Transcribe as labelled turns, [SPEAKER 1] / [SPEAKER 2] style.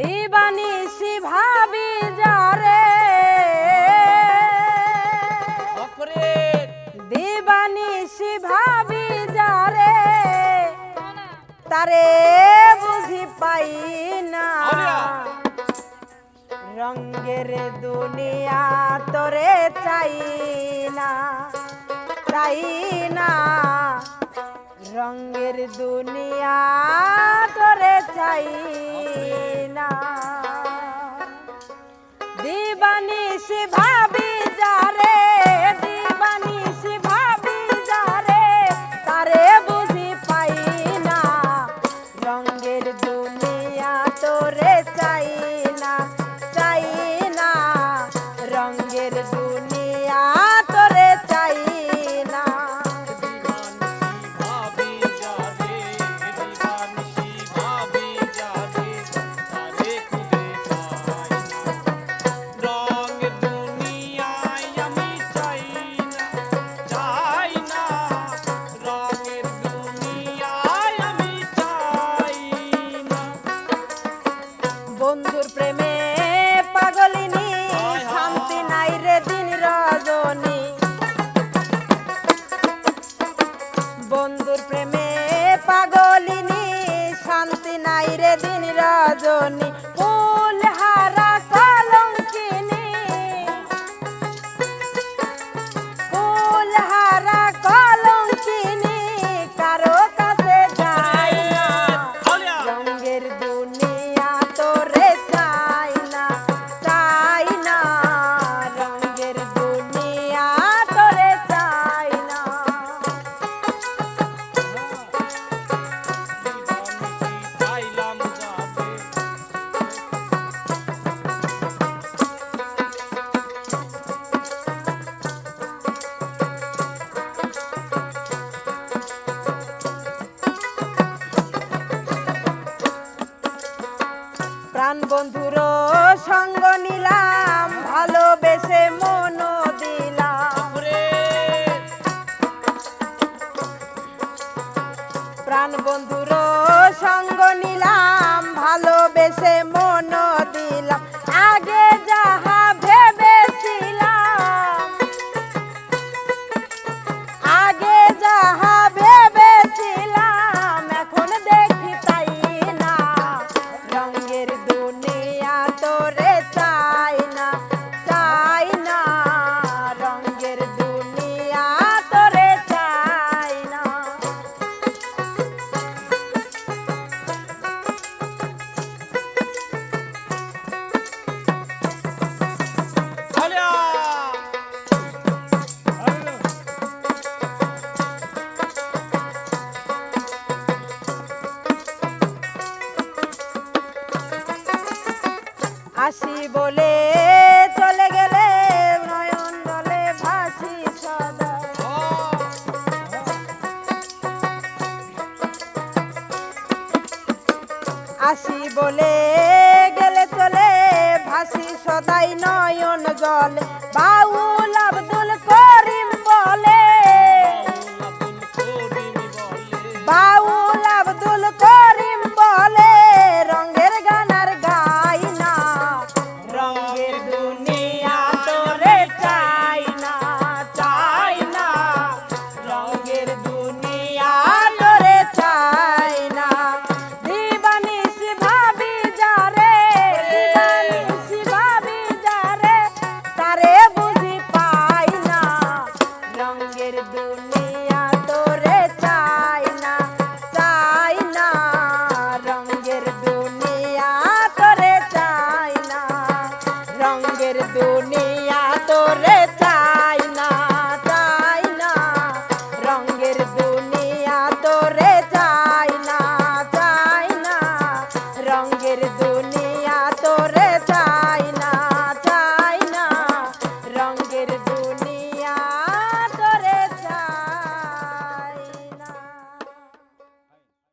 [SPEAKER 1] দিবানিসি ভাবি যারে। দিবানিসি ভাবি যারে। তারে বুঝি পাই না। রঙ্গের দুনিয়া তোরে চাই না চাই না। রঙ্গের দুনিয়া তোরে চাই না। দিবানি ভাবি নাই রে দিন রজনী। ভালোবেসে মন দিলাম। আগে যাহা ভাসি বলে চলে গেলে নয়ন দলে ভাসি সদা। আসি বলে গেলে চলে ভাসি সদাই নয়ন জল। বাউল আব্দুল করিম বলে। বাউল வருதுன